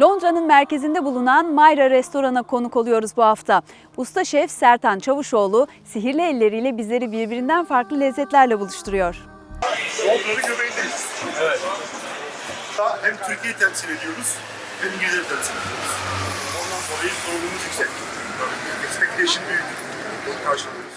Londra'nın merkezinde bulunan Mayra restorana konuk oluyoruz bu hafta. Usta şef Sertan Çavuşoğlu sihirli elleriyle bizleri birbirinden farklı lezzetlerle buluşturuyor. Evet. Hem Türkiye'yi temsil ediyoruz hem İngiltere'yi temsil ediyoruz. Ondan dolayı sorumluluğumuz yüksek. Expectation büyük. Bunu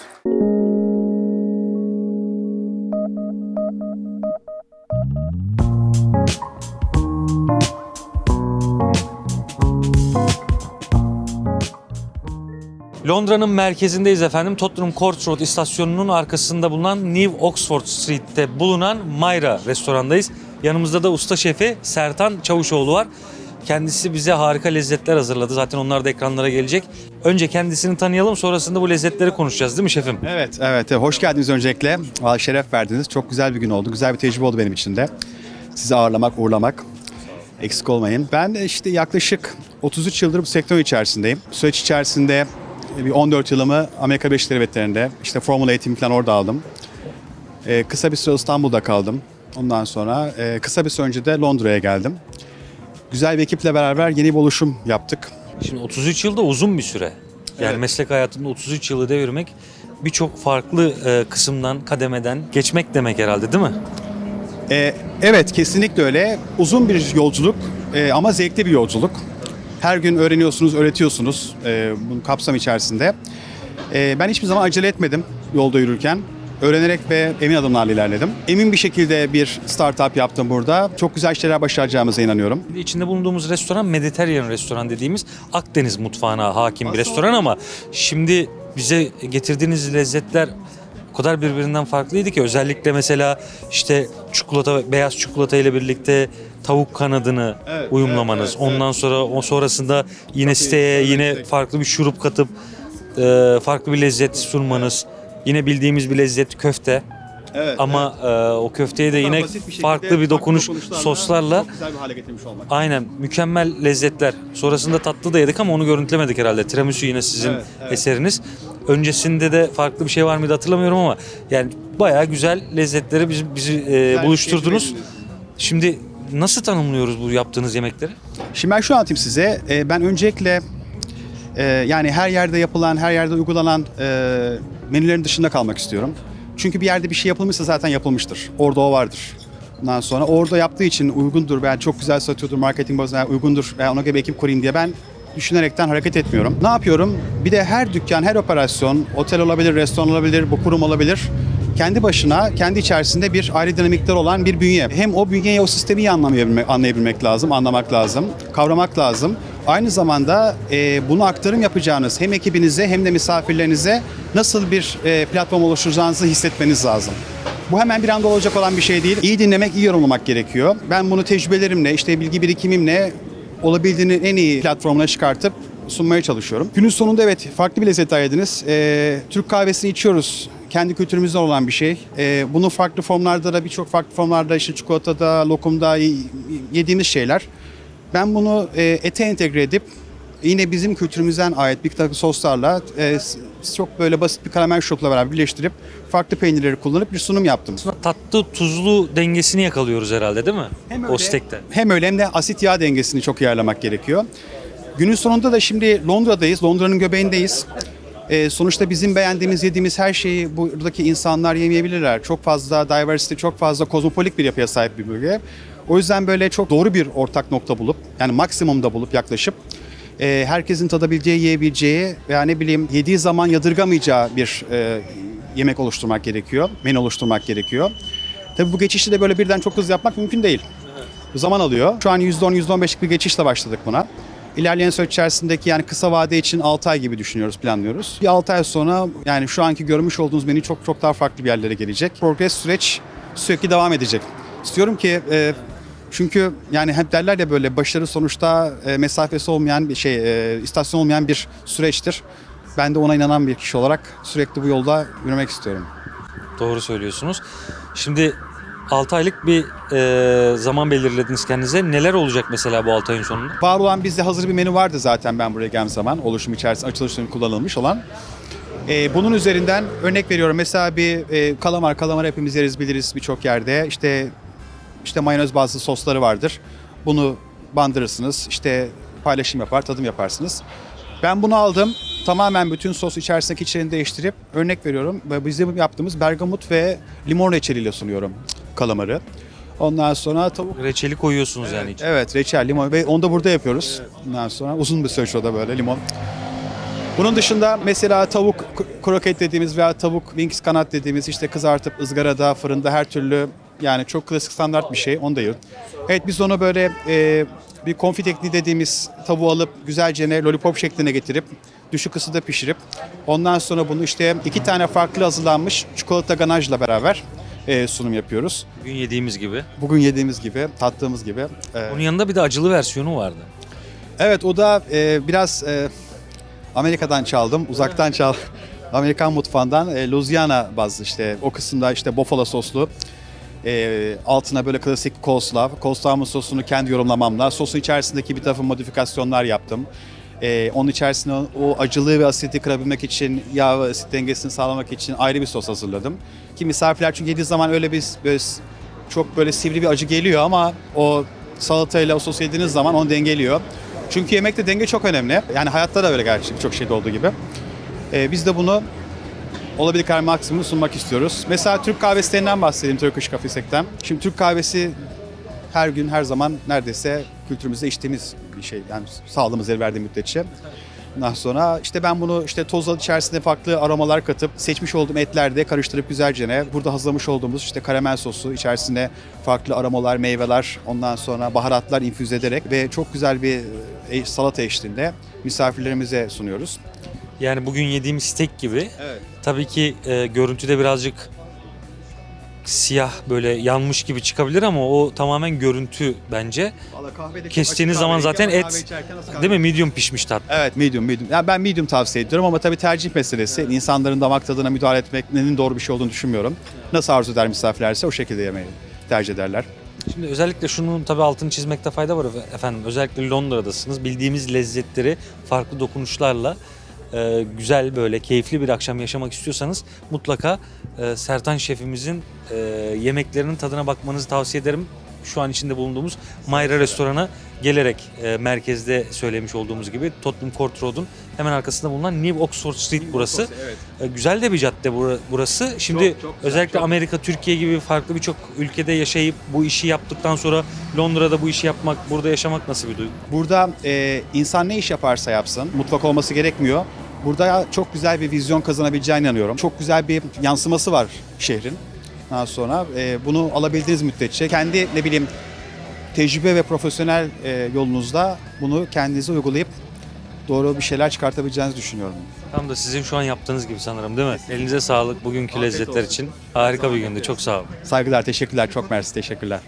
Londra'nın merkezindeyiz efendim. Tottenham Court Road istasyonunun arkasında bulunan New Oxford Street'te bulunan Mayra restorandayız. Yanımızda da usta şefi Sertan Çavuşoğlu var. Kendisi bize harika lezzetler hazırladı. Zaten onlar da ekranlara gelecek. Önce kendisini tanıyalım sonrasında bu lezzetleri konuşacağız değil mi şefim? Evet, evet. Hoş geldiniz öncelikle. Valla şeref verdiniz. Çok güzel bir gün oldu. Güzel bir tecrübe oldu benim için de. Sizi ağırlamak, uğurlamak. Eksik olmayın. Ben de işte yaklaşık 33 yıldır bu sektör içerisindeyim. Bu süreç içerisinde bir 14 yılımı Amerika Birleşik Devletleri'nde işte formula eğitimi falan orada aldım. Ee, kısa bir süre İstanbul'da kaldım. Ondan sonra e, kısa bir süre önce de Londra'ya geldim. Güzel bir ekiple beraber yeni bir oluşum yaptık. Şimdi 33 yılda uzun bir süre. Yani Evet. meslek hayatında 33 yılı devirmek birçok farklı e, kısımdan, kademeden geçmek demek herhalde değil mi? Ee, evet kesinlikle öyle. Uzun bir yolculuk e, ama zevkli bir yolculuk. Her gün öğreniyorsunuz, öğretiyorsunuz e, bunun kapsam içerisinde. E, ben hiçbir zaman acele etmedim yolda yürürken. Öğrenerek ve emin adımlarla ilerledim. Emin bir şekilde bir startup yaptım burada. Çok güzel şeyler başaracağımıza inanıyorum. İçinde bulunduğumuz restoran Mediterranean restoran dediğimiz Akdeniz mutfağına hakim bir restoran ama şimdi bize getirdiğiniz lezzetler o kadar birbirinden farklıydı ki özellikle mesela işte çikolata beyaz çikolata ile birlikte tavuk kanadını Evet, uyumlamanız. evet, evet, Ondan sonra o sonrasında yine siteye evet, yine evet. farklı bir şurup katıp e, farklı bir lezzet sunmanız. Yine bildiğimiz bir lezzet köfte. Evet, Ama e, o köfteye de yine Basit şekilde, farklı bir dokunuş dokunuşlarla soslarla güzel bir hale getirmiş olmak. Aynen mükemmel lezzetler. Sonrasında tatlı da yedik ama onu görüntülemedik herhalde. Tiramisu yine sizin Evet, evet. eseriniz. Öncesinde de farklı bir şey var mıydı hatırlamıyorum ama yani bayağı güzel lezzetleri bizi, bizi e, Güzel, buluşturdunuz. Şimdi nasıl tanımlıyoruz bu yaptığınız yemekleri? Şimdi ben şu anlatayım size. Ee, ben öncelikle e, yani her yerde yapılan, her yerde uygulanan e, menülerin dışında kalmak istiyorum. Çünkü bir yerde bir şey yapılmışsa zaten yapılmıştır. Orada o vardır. Ondan sonra orada yaptığı için uygundur veya çok güzel satıyordur, marketing bazında uygundur veya ona göre bir ekip kurayım diye ben düşünerekten hareket etmiyorum. Ne yapıyorum? Bir de her dükkan, her operasyon, otel olabilir, restoran olabilir, bu kurum olabilir. Kendi başına, kendi içerisinde bir ayrı dinamikler olan bir bünye. Hem o bünyeyi, o sistemi iyi anlayabilmek, anlayabilmek lazım, anlamak lazım, kavramak lazım. Aynı zamanda e, bunu aktarım yapacağınız hem ekibinize hem de misafirlerinize nasıl bir e, platform oluşturacağınızı hissetmeniz lazım. Bu hemen bir anda olacak olan bir şey değil. İyi dinlemek, iyi yorumlamak gerekiyor. Ben bunu tecrübelerimle, işte bilgi birikimimle olabildiğinin en iyi platformuna çıkartıp sunmaya çalışıyorum. Günün sonunda evet farklı bir lezzet ayırdınız. Ee, Türk kahvesini içiyoruz. Kendi kültürümüzde olan bir şey. Ee, bunu farklı formlarda da birçok farklı formlarda işte çikolatada, lokumda yediğimiz şeyler. Ben bunu e, ete entegre edip yine bizim kültürümüzden ait bir takım soslarla e, çok böyle basit bir karamel şurupla beraber birleştirip farklı peynirleri kullanıp bir sunum yaptım. Tatlı tuzlu dengesini yakalıyoruz herhalde değil mi? Hem o öyle, stekte. Hem öyle hem de asit yağ dengesini çok ayarlamak gerekiyor. Günün sonunda da şimdi Londra'dayız, Londra'nın göbeğindeyiz. Ee, sonuçta bizim beğendiğimiz, yediğimiz her şeyi buradaki insanlar yemeyebilirler. Çok fazla diversity, çok fazla kozmopolit bir yapıya sahip bir bölge. O yüzden böyle çok doğru bir ortak nokta bulup, yani maksimumda bulup yaklaşıp e, herkesin tadabileceği, yiyebileceği veya ne bileyim yediği zaman yadırgamayacağı bir e, yemek oluşturmak gerekiyor, menü oluşturmak gerekiyor. Tabii bu geçişi de böyle birden çok hızlı yapmak mümkün değil. Zaman alıyor. Şu an %10, %15'lik bir geçişle başladık buna. İlerleyen süreç içerisindeki yani kısa vade için 6 ay gibi düşünüyoruz, planlıyoruz. Bir 6 ay sonra yani şu anki görmüş olduğunuz menü çok çok daha farklı bir yerlere gelecek. Progres süreç sürekli devam edecek. İstiyorum ki e, çünkü yani hep derler ya böyle başarı sonuçta e, mesafesi olmayan bir şey, e, istasyon olmayan bir süreçtir. Ben de ona inanan bir kişi olarak sürekli bu yolda yürümek istiyorum. Doğru söylüyorsunuz. Şimdi 6 aylık bir e, zaman belirlediniz kendinize. Neler olacak mesela bu 6 ayın sonunda? Var olan bizde hazır bir menü vardı zaten ben buraya geldiğim zaman. Oluşum içerisinde açılışlarında kullanılmış olan. Ee, bunun üzerinden örnek veriyorum. Mesela bir e, kalamar, kalamar hepimiz yeriz biliriz birçok yerde. İşte işte mayonez bazlı sosları vardır. Bunu bandırırsınız. İşte paylaşım yapar, tadım yaparsınız. Ben bunu aldım. Tamamen bütün sos içerisindeki içeriğini değiştirip örnek veriyorum. Ve bizim yaptığımız bergamot ve limon reçeliyle sunuyorum kalamarı. Ondan sonra tavuk Reçeli koyuyorsunuz yani içine. Evet reçel, limon ve onu da burada yapıyoruz. Ondan sonra uzun bir süreç o da böyle limon. Bunun dışında mesela tavuk kroket dediğimiz veya tavuk wings kanat dediğimiz işte kızartıp ızgarada, fırında her türlü yani çok klasik standart bir şey. Onu da yiyoruz. Evet biz onu böyle e, bir konfi tekniği dediğimiz tavuğu alıp güzelce ne lollipop şekline getirip düşük ısıda pişirip ondan sonra bunu işte iki tane farklı hazırlanmış çikolata ganajla beraber e, sunum yapıyoruz. Bugün yediğimiz gibi. Bugün yediğimiz gibi, tattığımız gibi. e, Onun yanında bir de acılı versiyonu vardı. Evet o da e, biraz e, Amerika'dan çaldım, uzaktan çal. Amerikan mutfağından e, Louisiana bazlı işte o kısımda işte buffalo soslu. E, altına böyle klasik coleslaw. Coleslaw'ın sosunu kendi yorumlamamla. Sosun içerisindeki bir takım modifikasyonlar yaptım. E, onun içerisine o acılığı ve asiti kırabilmek için, yağ ve asit dengesini sağlamak için ayrı bir sos hazırladım. Ki misafirler çünkü yediği zaman öyle bir böyle çok böyle sivri bir acı geliyor ama o salatayla o sosu yediğiniz zaman onu dengeliyor. Çünkü yemekte denge çok önemli. Yani hayatta da öyle gerçi birçok şeyde olduğu gibi. Ee, biz de bunu kadar maksimum sunmak istiyoruz. Mesela Türk kahvesilerinden bahsedeyim Turkish Coffee Sec'ten. Şimdi Türk kahvesi her gün her zaman neredeyse kültürümüzde içtiğimiz bir şey. Yani sağlığımız el verdiği müddetçe. Ondan sonra işte ben bunu işte toz içerisinde farklı aromalar katıp seçmiş olduğum etlerde karıştırıp güzelce ne burada hazırlamış olduğumuz işte karamel sosu içerisine farklı aromalar, meyveler ondan sonra baharatlar infüze ederek ve çok güzel bir e, salata eşliğinde misafirlerimize sunuyoruz. Yani bugün yediğimiz steak gibi. Evet. Tabii ki e, görüntüde birazcık siyah böyle yanmış gibi çıkabilir ama o tamamen görüntü bence. Kestiğiniz zaman zaten et değil mi medium pişmiş tat. Evet medium medium. Yani ben medium tavsiye ediyorum ama tabii tercih meselesi. İnsanların damak tadına müdahale etmenin doğru bir şey olduğunu düşünmüyorum. Nasıl arzu eder misafirlerse o şekilde yemeyi tercih ederler. Şimdi özellikle şunun tabii altını çizmekte fayda var efendim. Özellikle Londra'dasınız. Bildiğimiz lezzetleri farklı dokunuşlarla e, güzel böyle keyifli bir akşam yaşamak istiyorsanız mutlaka e, Sertan şefimizin e, yemeklerinin tadına bakmanızı tavsiye ederim. Şu an içinde bulunduğumuz Mayra restorana gelerek e, merkezde söylemiş olduğumuz gibi Tottenham Court Road'un hemen arkasında bulunan New Oxford Street burası. Evet. E, Güzel de bir cadde bura- burası. Şimdi Çok, çok güzel, özellikle çok. Amerika, Türkiye gibi farklı birçok ülkede yaşayıp bu işi yaptıktan sonra Londra'da bu işi yapmak, burada yaşamak nasıl bir duygu? Burada e, insan ne iş yaparsa yapsın, mutfak olması gerekmiyor. Burada çok güzel bir vizyon kazanabileceğine inanıyorum. Çok güzel bir yansıması var şehrin. Daha sonra e, bunu alabildiğiniz müddetçe kendi ne bileyim tecrübe ve profesyonel e, yolunuzda bunu kendinize uygulayıp doğru bir şeyler çıkartabileceğinizi düşünüyorum. Tam da sizin şu an yaptığınız gibi sanırım değil mi? Elinize sağlık bugünkü lezzetler için. Harika bir gündü. Çok sağ olun. Saygılar, teşekkürler. Çok mersi, teşekkürler.